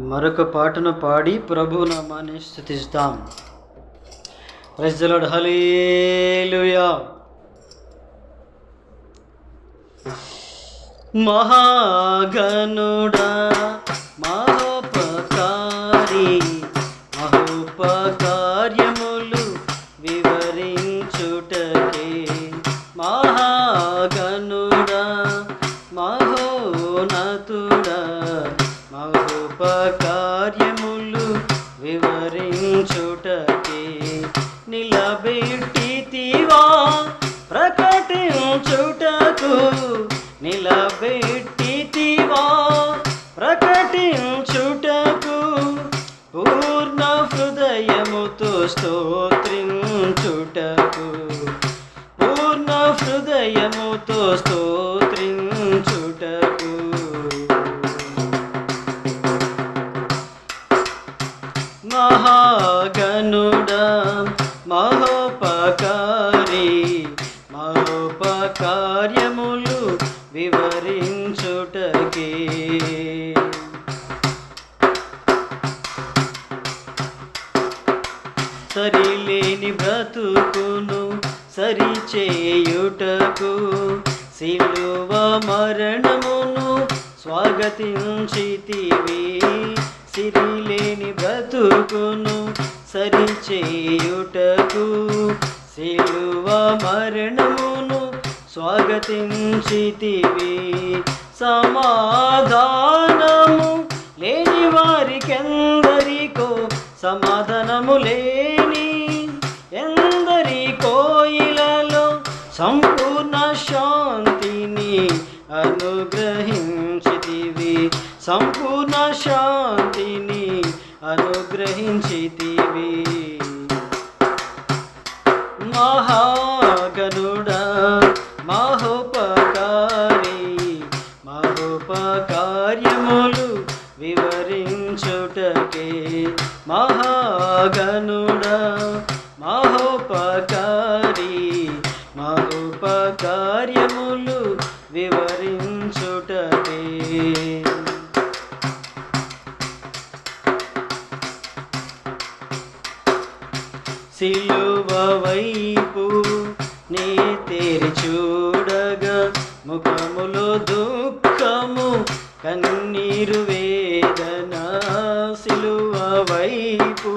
మరొక పాటను పాడి ప్రభు నామాన్ని స్థుతిస్తాం ప్రజలడు హలేలుయా మహాగనుడా మహోపకారి మహోపకార్యములు వివరించుటకే స్తోత్రించుటకు పూర్ణ హృదయముతో స్తో సరిలేని బ్రతుకును సరిచేయుటకు సిలువ మరణమును స్వాగతించితివి. సిరిలేని బ్రతుకును సరిచేయుటకు సిలువ మరణమును స్వాగతించితివి. సమాధానము లేని వారికెందరికో సమాధానము లే హరి కోయిలలో సంపూర్ణ శాంతిని అనుగ్రహించితివి. సంపూర్ణ శాంతిని అనుగ్రహించితివి. మహాగనుడా మహోపకారి మహోపకార్యములు వివరించుటకే. మహాగనుడా మహోపకారి మహోపకార్యములు వివరించుటకే. సిలువ వైపు నీ తెరి చూడగా ముఖములో దుఃఖము కన్నీరు వేదన. సిలువ వైపు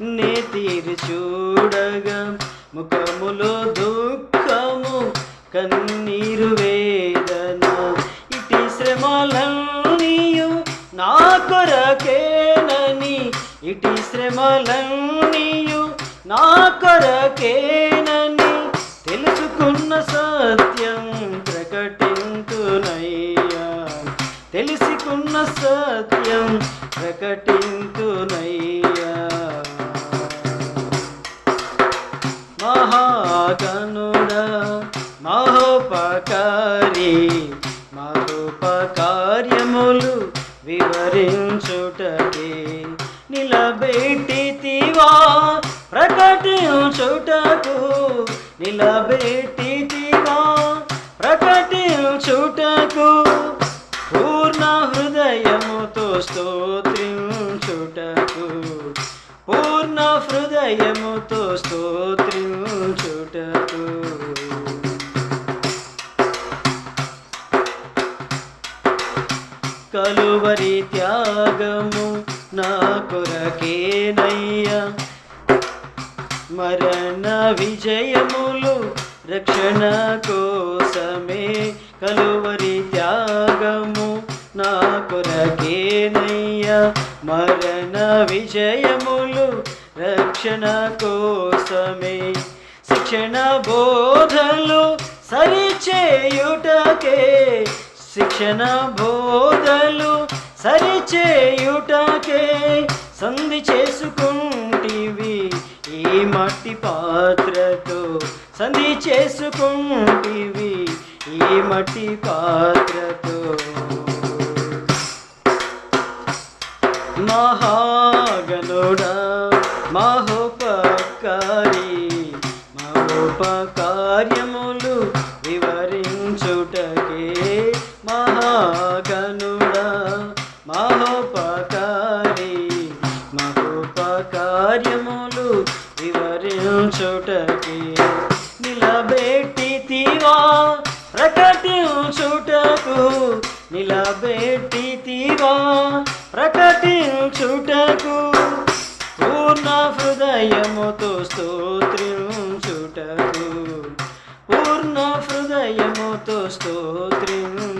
నేతీరు చూడగా ముఖములో దుఃఖము కన్నీరు వేదన. ఇటు శ్రమలన్నీయు నా కొరకేనని ఇటు శ్రమలన్నీయు నా కొరకేనని తెలుసుకున్న సత్యం ప్రకటింతునయ్యా. తెలుసుకున్న సత్యం ప్రకటింతునయ్యా. మహాగనుడా మహోపకారి మహోపకార్యములు వివరించుటకే నిలబెట్టితివా ప్రకటించుటకు నిలబెట్టితివా ప్రకటించుటకు పూర్ణ హృదయముతో స్తోత్రించుటకు పూర్ణ హృదయముతో స్తోత్ర కలువరి త్యాగము నా కొరకేనయ్యా. మరణ విజయములు రక్షణ కోసమే కలువరి త్యాగము నా కొరకేనయ్యా. మరణ విజయములు రక్షణ కోసమే శిక్షణ బోధలు సరిచేయుటకే శిక్షణ బోధలు సరిచేయుటకే సంధి చేసుకుంటివి. ఈ మట్టి పాత్రతో సంధి చేసుకుంటివి. ఈ మట్టి పాత్ర ప్రకటించుటకి నిలబెట్టితివా? ప్రకటించుటకు నిలబెట్టితివా? ప్రకటించుటకు పూర్ణ హృదయముతో స్తోత్రించుటకు. పూర్ణ హృదయముతో స్తోత్రించుటకు.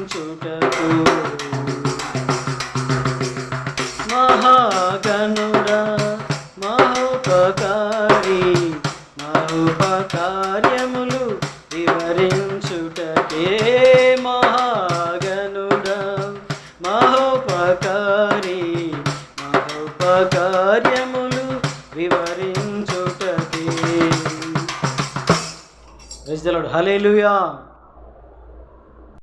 మహోపకార్యములు వివరించుటకే. హలేలుయా